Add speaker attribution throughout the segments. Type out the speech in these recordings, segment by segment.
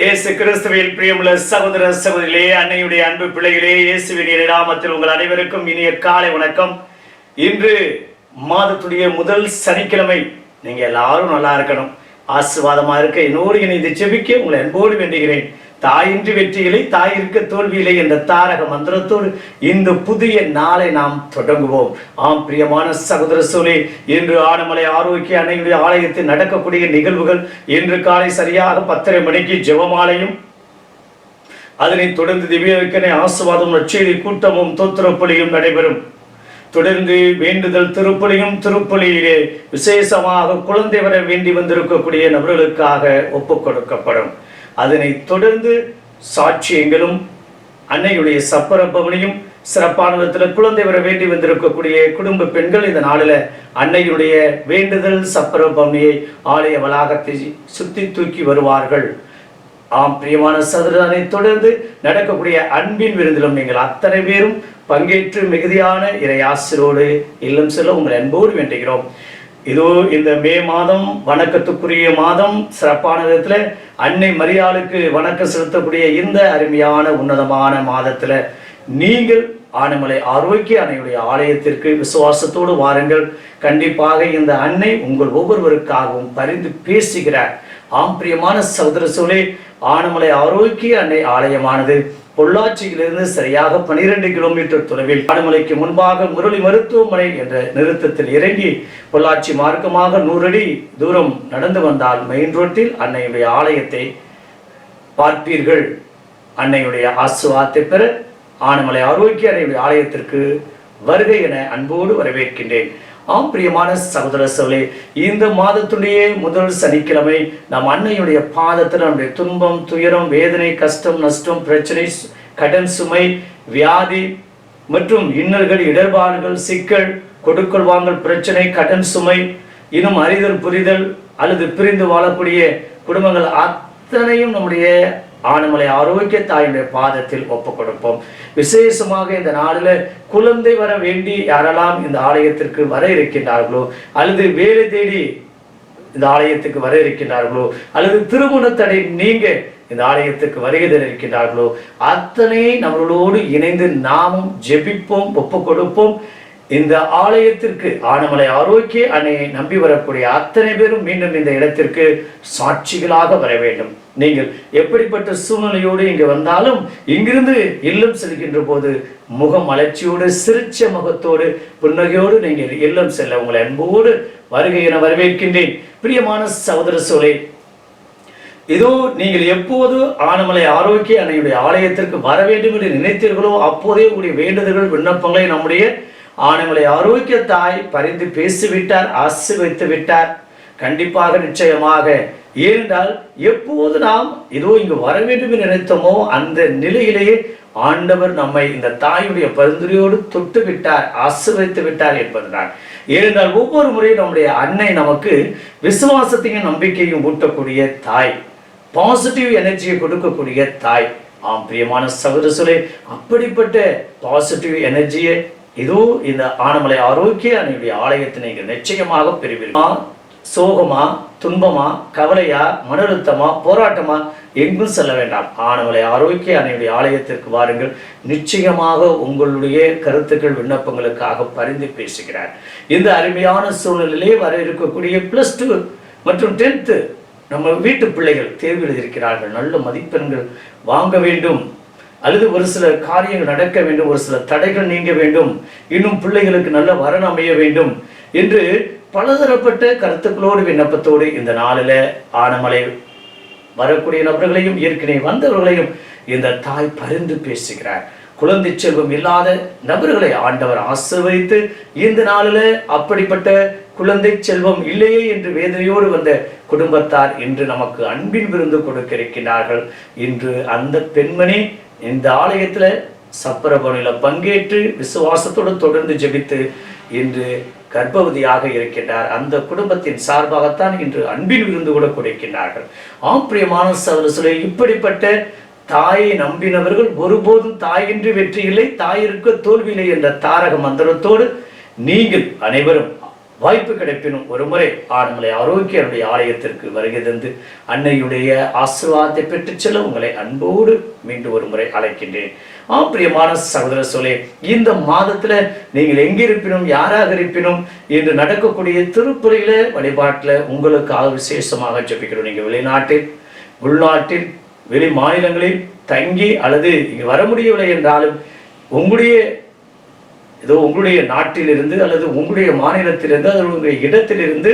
Speaker 1: இயேசு கிறிஸ்துவில் பிரியமுள்ள சகோதர சகோதரிகளே அன்னையுடைய அன்பு பிள்ளைகளே இயேசுவின் இறை நாமத்தில் உங்கள் அனைவருக்கும் இனிய காலை வணக்கம். இன்று மாதத்துடைய முதல் சனிக்கிழமை. நீங்கள் எல்லாரும் நல்லா இருக்கணும். ஆசிர்வாதமாக இருக்க இன்னொரு இணைந்து ஜெபிக்க உங்களை அன்போடு வேண்டுகிறேன். தாயின்றி வெற்றியிலை தாயிற்கு தோல்வியிலை என்ற தாரக மந்திரத்தோடு இந்த புதிய நாளை நாம் தொடங்குவோம். ஆம் பிரியமான சகோதர சோழே இன்று ஆனமலை ஆரோக்கிய அன்னையுடைய ஆலயத்தில் நடக்கக்கூடிய நிகழ்வுகள் இன்று காலை சரியாக பத்தரை மணிக்கு ஜெபமாலையும் அதனை தொடர்ந்து திவ்யக்கனை ஆசுவாதம் நச்சேரி கூட்டமும் தோத்திரப்பலியும் நடைபெறும். தொடர்ந்து வேண்டுதல் திருப்பலியும் திருப்பலியிலே விசேஷமாக குழந்தை வர வேண்டி வந்திருக்கக்கூடிய நபர்களுக்காக ஒப்புக் கொடுக்கப்படும். அதனைத் தொடர்ந்து சாட்சியங்களும் அன்னையுடைய சப்பரப்பவனையும் சிறப்பான விதத்தில் குழந்தை வர வேண்டி வந்திருக்கக்கூடிய குடும்ப பெண்கள் இந்த நாளில் அன்னையுடைய வேண்டுதல் சப்பரப்பவனியை ஆலய வளாகத்தை சுத்தி தூக்கி வருவார்கள். ஆம் பிரியமான சதுரனை தொடர்ந்து நடக்கக்கூடிய அன்பின் விருந்திலும் நீங்கள் அத்தனை பேரும் பங்கேற்று மிகுதியான இறையாசிரோடு இல்லம் செல்ல உங்கள் அன்போடு வேண்டுகிறோம். இதோ இந்த மே மாதம் வணக்கத்துக்குரிய மாதம். சிறப்பான விதத்தில் அன்னை மரியாளுக்கு வணக்கம் செலுத்தக்கூடிய இந்த அருமையான உன்னதமான மாதத்தில் நீங்கள் ஆனமலை ஆரோக்கிய அன்னையுடைய ஆலயத்திற்கு விசுவாசத்தோடு வாருங்கள். கண்டிப்பாக இந்த அன்னை உங்கள் ஒவ்வொருவருக்காகவும் பரிந்து பேசுகிறார். ஆம் பிரியமான சகோதர சோழே ஆனமலை ஆரோக்கிய அன்னை ஆலயமானது. பொள்ளாச்சியிலிருந்து சரியாக பனிரெண்டு கிலோமீட்டர் தொலைவில் ஆடுமலைக்கு முன்பாக முரளி மருத்துவமனை என்ற நிறுத்தத்தில் இறங்கி பொள்ளாச்சி மார்க்கமாக நூறடி தூரம் நடந்து வந்தால் மெயின் ரோட்டில் அன்னையுடைய ஆலயத்தை பார்ப்பீர்கள். அன்னையுடைய ஆசுவாத்தை பெற ஆனமலை ஆரோக்கிய அன்னையுடைய ஆலயத்திற்கு வருகை என அன்போடு வரவேற்கின்றேன். ஆம் பிரியமான சகோதர சோழே இந்த மாதத்துடைய முதல் சனிக்கிழமை நம் அன்னையுடைய பாதத்தில் நம்முடைய துன்பம் துயரம் வேதனை கஷ்டம் நஷ்டம் பிரச்சனை கடன் சுமை வியாதி மற்றும் இன்னல்கள் இடர்பாடுகள் சிக்கல் கொடுக்கல் வாங்கல் பிரச்சனை கடன் சுமை இன்னும் அறிதல் புரிதல் அல்லது பிரிந்து வாழக்கூடிய குடும்பங்கள் அத்தனையும் நம்முடைய ஆனமலை ஆரோக்கிய தாயுடைய பாதத்தில் ஒப்பு கொடுப்போம் விசேஷமாக இந்த நாளில் குழந்தை வர வேண்டி யாரெல்லாம் இந்த ஆலயத்திற்கு வர இருக்கின்றார்களோ அல்லது வேலை தேடி இந்த ஆலயத்துக்கு வர இருக்கின்றார்களோ அல்லது திருமண தடை நீங்க இந்த ஆலயத்துக்கு வருகை இருக்கின்றார்களோ அத்தனை நம்மளோடு இணைந்து நாமும் ஜெபிப்போம் ஒப்பு கொடுப்போம் இந்த ஆலயத்திற்கு ஆனமலை ஆரோக்கிய அன்னையை நம்பி வரக்கூடிய அத்தனை பேரும் மீண்டும் இந்த இடத்திற்கு சாட்சிகளாக வர வேண்டும். நீங்கள் எப்படிப்பட்ட சூழ்நிலையோடு இங்கு வந்தாலும் இங்கிருந்து இல்லம் செல்கின்ற போது முகம் மலர்ச்சியோடு சிரிச்ச முகத்தோடு புன்னகையோடு நீங்கள் இல்லம் செல்ல உங்களை அன்போடு வருகை என வரவேற்கின்றேன். பிரியமான சகோதர சோலை இதோ நீங்கள் எப்போது ஆனமலை ஆரோக்கிய அன்னையுடைய ஆலயத்திற்கு வர வேண்டும் என்று நினைத்தீர்களோ அப்போதே உங்களுடைய வேண்டுதல்கள் விண்ணப்பங்களை நம்முடைய ஆனமலை ஆரோக்கிய தாய் பரிந்து பேசிவிட்டார் ஆசீர்வதித்து விட்டார். கண்டிப்பாக நிச்சயமாக ஏனென்றால் எப்போது நாம் இதோ இங்கு வர வேண்டும் என்று நினைத்தோமோ அந்த நிலையிலேயே ஆண்டவர் நம்மை இந்த தாயுடைய பரிந்துரையோடு தொட்டு விட்டார் ஆசீர்வதித்து விட்டார் என்பதுதான். ஏனென்றால் ஒவ்வொரு முறையும் நம்முடைய அன்னை நமக்கு விசுவாசத்தையும் நம்பிக்கையும் ஊட்டக்கூடிய தாய் பாசிட்டிவ் எனர்ஜியை கொடுக்கக்கூடிய தாய். ஆம் பிரியமான சகோதரசுலே அப்படிப்பட்ட பாசிட்டிவ் எனர்ஜியை இதோ இந்த ஆனமலை ஆரோக்கிய அன்னையுடைய ஆலயத்தை நீங்கள் நிச்சயமாக பெறுவீர்கள் சோகமா துன்பமா கவலையா மன அழுத்தமா போராட்டமா? எங்கும் செல்ல வேண்டாம். ஆனவளை ஆரோக்கிய அன்னையுடைய ஆலயத்திற்கு வாருங்கள். நிச்சயமாக உங்களுடைய கருத்துக்கள் விண்ணப்பங்களுக்காக பரிந்து பேசுகிறார். இந்த அருமையான சூழ்நிலையிலே வர இருக்கக்கூடிய பிளஸ் டூ மற்றும் டென்த்து நம்ம வீட்டு பிள்ளைகள் தேர்வு எழுதியிருக்கிறார்கள். நல்ல மதிப்பெண்கள் வாங்க வேண்டும். அல்லது ஒரு சில காரியங்கள் நடக்க வேண்டும் ஒரு சில தடைகள் நீங்க வேண்டும் இன்னும் பிள்ளைகளுக்கு நல்ல வரன் அமைய வேண்டும் என்று பலதரப்பட்ட கருத்துக்களோடு விண்ணப்பத்தோடு இந்த நாளில் ஆனமலை வரக்கூடிய நபர்களையும் ஏற்கனவே வந்தவர்களையும் இந்த தாய் பரிந்து பேசுகிறார். குழந்தை செல்வம் இல்லாத நபர்களை ஆண்டவர் ஆசிர்வதித்து இந்த நாளில் அப்படிப்பட்ட குழந்தை செல்வம் இல்லையே என்று வேதனையோடு வந்த குடும்பத்தார் இன்று நமக்கு அன்பின் விருந்து கொடுக்க இருக்கின்றார்கள். இன்று அந்த பெண்மணி இந்த ஆலயத்தில் சப்பரபணியில பங்கேற்று விசுவாசத்தோடு தொடர்ந்து ஜெபித்து இன்று கர்ப்பவதியாக இருக்கின்றார். அந்த குடும்பத்தின் சார்பாகத்தான் இன்று அன்பில் விருந்து கூட கொடுக்கின்றார்கள். ஆம் பிரியமான இப்படிப்பட்ட தாயை நம்பினவர்கள் ஒருபோதும் தாயின்றி வெற்றி இல்லை தாயிற்கு தோல்வியில்லை என்ற தாரக மந்திரத்தோடு நீங்கள் அனைவரும் வாய்ப்பு கிடைப்பினும் ஒரு முறை ஆரோக்கியனுடைய ஆலயத்திற்கு வருகை தந்து அன்னையுடைய ஆசீர்வாதத்தை பெற்றுச் செல்ல உங்களை அன்போடு மீண்டும் ஒரு முறை அழைக்கின்றேன். ஆ பிரியமான சகோதர சோலே இந்த மாதத்துல நீங்கள் எங்கிருப்பினும் யாராக இருப்பினும் இன்று நடக்கக்கூடிய திருப்புறையில வழிபாட்டுல உங்களுக்காக விசேஷமாக ஜபிக்கிறோம். நீங்க வெளிநாட்டில் உள்நாட்டில் வெளி மாநிலங்களில் தங்கி அல்லது இங்கு வர முடியவில்லை என்றாலும் உங்களுடைய ஏதோ உங்களுடைய நாட்டிலிருந்து அல்லது உங்களுடைய மாநிலத்திலிருந்து அல்லது உங்களுடைய இடத்திலிருந்து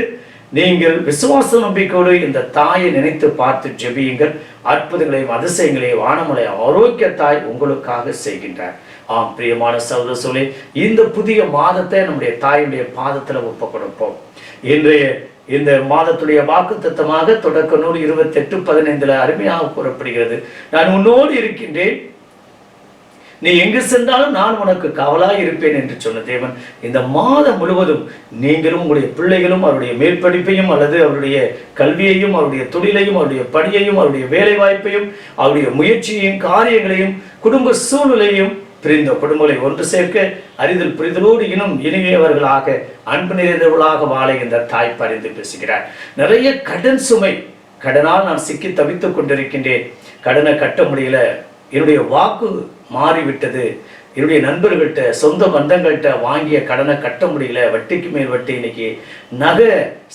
Speaker 1: நீங்கள் விசுவாச நம்பிக்கையோடு இந்த தாயை நினைத்து பார்த்து ஜெபியுங்கள். அற்புதங்களையும் அதிசயங்களையும் வானமலை ஆரோக்கிய தாய் உங்களுக்காக செய்கின்றார். ஆம் பிரியமான சகோதர சொல்லி இந்த புதிய மாதத்தை நம்முடைய தாயுடைய பாதத்தில் ஒப்பு கொடுப்போம் இன்றைய இந்த மாதத்துடைய வாக்கு தத்தமாக தொடக்க நூல் இருபத்தி எட்டு பதினைந்துல அருமையாக கூறப்படுகிறது. நான் உன்னோடு இருக்கின்றேன். நீ எங்கு சென்றாலும் நான் உனக்கு காவலாய் இருப்பேன் என்று சொன்ன தேவன். இந்த மாதம் முழுவதும் நீங்களும் உங்களுடைய பிள்ளைகளும் அவருடைய மேற்படிப்பையும் அல்லது அவருடைய கல்வியையும் அவருடைய தொழிலையும் அவருடைய பணியையும் அவருடைய வேலை வாய்ப்பையும் அவருடைய முயற்சியையும் காரியங்களையும் குடும்ப சூழ்நிலையும் பிரிந்த குடும்பங்களை ஒன்று சேர்க்க அறிதல் புரிதலோடு இன்னும் இனிமையவர்களாக அன்பு நிறைந்தவர்களாக வாழ இந்த தாய் பறிந்து பேசுகிறார். நிறைய கடன் சுமை கடனால் நான் சிக்கி தவித்துக் கொண்டிருக்கின்றேன். கடனை கட்ட முடியல. என்னுடைய வாக்கு மாறிவிட்டது. என்னுடைய நண்பர்கள்ட்ட சொந்த பந்தங்கள்கிட்ட வாங்கிய கடனை கட்ட முடியல வட்டிக்கு மேல் வட்டி இன்னைக்கு. நகை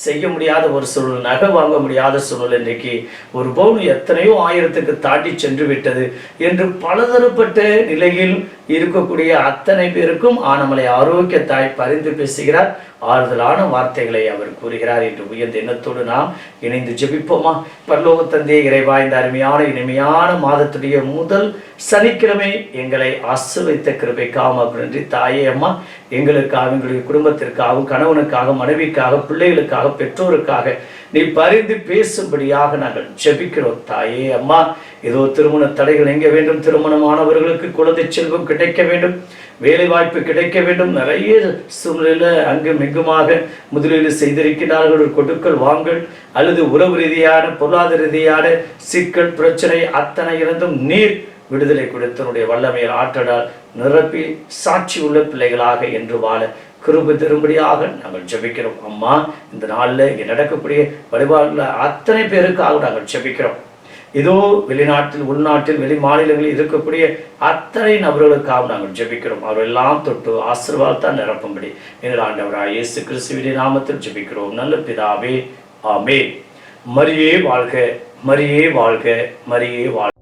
Speaker 1: செய்ய முடியாத ஒரு சூழல் நகை வாங்க முடியாத சூழல் இன்னைக்கு. ஒரு பவுன் எத்தனையோ ஆயிரத்துக்கு தாண்டி சென்று விட்டது என்று பலதரப்பட்ட நிலையில் இருக்கக்கூடிய அத்தனை பேருக்கும் ஆனமலை ஆரோக்கிய தாய் பரிந்து பேசுகிறார். ஆறுதலான வார்த்தைகளை அவர் கூறுகிறார் என்று உயர்ந்த எண்ணத்தோடு நாம் இணைந்து ஜெபிப்போமா? பரலோக தந்தையே இறைவா இந்த அருமையான இனிமையான மாதத்துடைய முதல் சனிக்கிழமை எங்களை ஆசிர்வைத்த கிருபைக்காம நன்றி தாயே அம்மா. எங்களுக்காக எங்களுடைய குடும்பத்திற்காகவும் கணவனுக்காக மனைவிக்காக பிள்ளைகளுக்காக பெற்றோருக்காக நீ பரிந்து பேசும்படியாக நாங்கள் ஜெபிக்கிறோம் தாயே அம்மா. ஏதோ திருமண தடைகள் எங்க வேண்டும்? திருமணமானவர்களுக்கு குழந்தை செல்வம் கிடைக்க வேண்டும். வேலை வாய்ப்பு கிடைக்க வேண்டும். நிறைய சூழ்நிலை அங்கும் இங்குமாக முதலீடு செய்திருக்கிறார்கள். ஒரு கொடுக்கல் வாங்கல் அல்லது உறவு ரீதியான பொருளாதார ரீதியான சிக்கல் பிரச்சனை அத்தனை இருந்தும் நீர் விடுதலை கொடுத்தனுடைய வல்லமையில் ஆற்றலால் நிரப்பி சாட்சி உள்ள பிள்ளைகளாக என்று வாழ கிருபு தரும்படியாக நாங்கள் ஜெபிக்கிறோம். அம்மா இந்த நாளில் இங்கே நடக்கக்கூடிய வழிபாடுல அத்தனை பேருக்காக நாங்கள் ஜெபிக்கிறோம். ஏதோ வெளிநாட்டில் உள்நாட்டில் வெளி மாநிலங்களில் இருக்கக்கூடிய அத்தனை நபர்களுக்காக நாங்கள் ஜெபிக்கிறோம். அவரெல்லாம் தொட்டு ஆசீர்வாதத்தால் நிரப்பும்படி. எங்கள் ஆண்டவராக இயேசு கிறிஸ்துவின் நாமத்தில் ஜெபிக்கிறோம். நல்ல பிதாவே ஆமே மரியே வாழ்க மரியே வாழ்க மரியே வாழ்க.